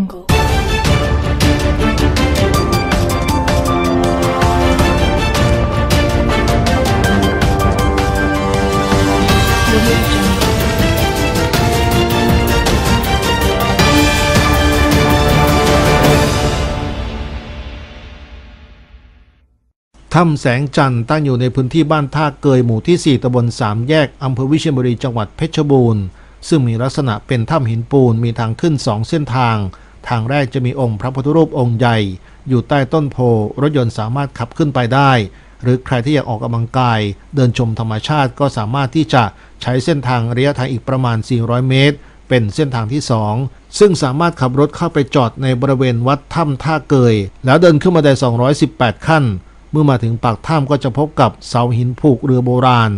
Jungle. Jungle. ถ้ำแสงจันทร์ตั้งอยู่ในพื้นที่บ้านท่าเกยหมู่ที่ 4ตำบลสามแยกอำเภอวิเชียรบุรีจังหวัดเพชรบูรณ์ ซึ่งมีลักษณะเป็นถ้ำหินปูนมีทางขึ้นสองเส้นทาง ทางแรกจะมีองค์พระพุทธรูปองค์ใหญ่ อยู่ใต้ต้นโพรถยนต์สามารถขับขึ้นไปได้ หรือใครที่อยากออกกำลังกาย เดินชมธรรมชาติก็สามารถที่จะใช้เส้นทางระยะทางอีกประมาณ 400 เมตร เป็นเส้นทางที่ 2 ซึ่งสามารถขับรถเข้าไปจอดในบริเวณวัดถ้ำท่าเกย แล้วเดินขึ้นมาได้ 218 ขั้น เมื่อมาถึงปากถ้ำก็จะพบกับเสาหินผูกเรือโบราณ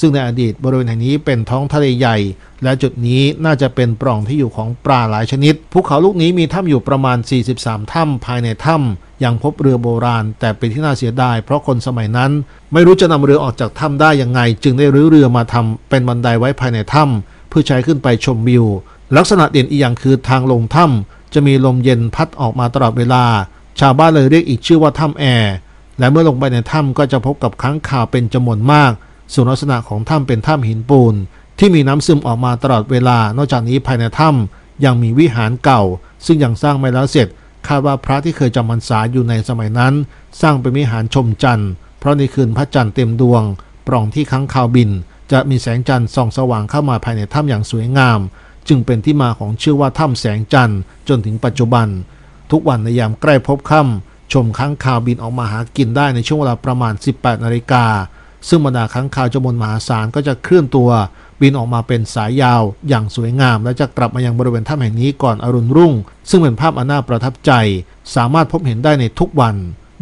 ซึ่งในอดีตบริเวณแห่งนี้เป็นท้องทะเลใหญ่ และจุดนี้น่าจะเป็นปล่องที่อยู่ของปลาหลายชนิด ภูเขาลูกนี้มีถ้ำอยู่ประมาณ 43 ถ้ำภายในถ้ำยังพบเรือโบราณ แต่เป็นที่น่าเสียดาย เพราะคนสมัยนั้น ไม่รู้จะนำเรือออกจากถ้ำได้ยังไง จึงได้รื้อเรือมาทำเป็นบันไดไว้ภายในถ้ำเพื่อใช้ขึ้นไปชมวิว ลักษณะเด่นอีกอย่างคือทางลงถ้ำจะมีลมเย็นพัดออกมาตลอดเวลา ชาวบ้านเลยเรียกอีกชื่อว่าถ้ำแอร์และเมื่อลงไปในถ้ำก็จะพบกับค้างคาวเป็นจำนวนมาก ส่วนลักษณะของถ้ำเป็นถ้ำหินปูน ที่มีน้ำซึมออกมาตลอดเวลา นอกจากนี้ภายในถ้ำยังมีวิหารเก่า ซึ่งยังสร้างไม่แล้วเสร็จ คาดว่าพระที่เคยจำพรรษาอยู่ในสมัยนั้น สร้างเป็นวิหารชมจันทร์เพราะในคืนพระจันทร์เต็มดวง ปล่องที่ค้างคาวบิน จะมีแสงจันทร์ส่องสว่างเข้ามาภายในถ้ำอย่างสวยงาม จึงเป็นที่มาของชื่อว่าถ้ำแสงจันทร์จนถึงปัจจุบัน ทุกวันในยามใกล้พบค่ำชมค้างคาวบินออกมาหากินได้ในช่วงเวลาประมาณ 18นาฬิกา ซึ่งบรรดาค้างคาวจำนวนมหาศาลก็จะเคลื่อนตัวบินออกมาเป็นสายยาวอย่างสวยงาม และจะกลับมายังบริเวณถ้ำแห่งนี้ก่อนอรุณรุ่ง ซึ่งเป็นภาพอันน่าประทับใจ สามารถพบเห็นได้ในทุกวัน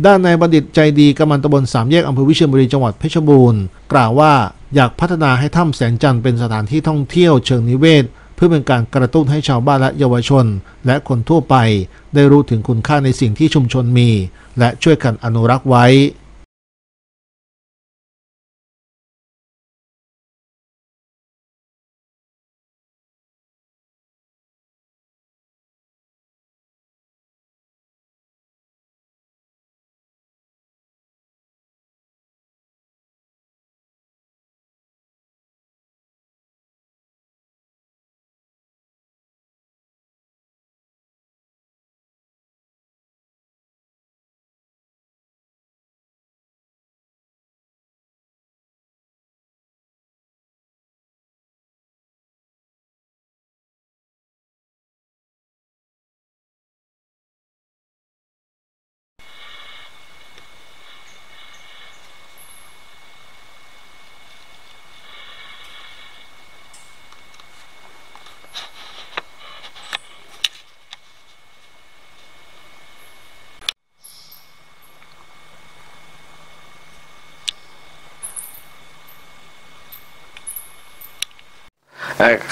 ด้านนายบัณฑิตใจดีกำมันตำบลสามแยกอำเภอวิเชียรบุรีจังหวัดเพชรบูรณ์กล่าวว่าอยากพัฒนาให้ถ้ำแสงจันทร์เป็นสถานที่ท่องเที่ยวเชิงนิเวศ เพื่อเป็นการกระตุ้นให้ชาวบ้านและเยาวชน และคนทั่วไป ได้รู้ถึงคุณค่าในสิ่งที่ชุมชนมี และช่วยกันอนุรักษ์ไว้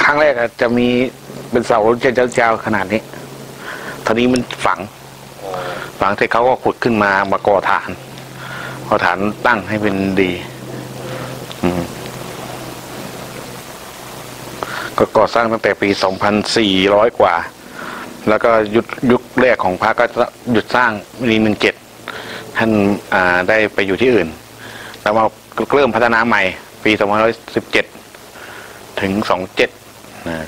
ครั้งแรกอะจะมีเป็นเสาจะยาวๆขนาดนี้ตอนนี้มันฝัง ฝังเสร็จเขาก็ขุดขึ้นมามาก่อฐานก่อฐานตั้งให้เป็นดี อืมก็ก่อสร้างตั้งแต่ปี 2,400 กว่า แล้วก็ยุคยุคแรกของพระก็หยุดสร้างปีหนึ่งเจ็ดท่านได้ไปอยู่ที่อื่น แล้วมาเริ่มพัฒนาใหม่ ปี 2517 ถึงสองเจ็ดนะ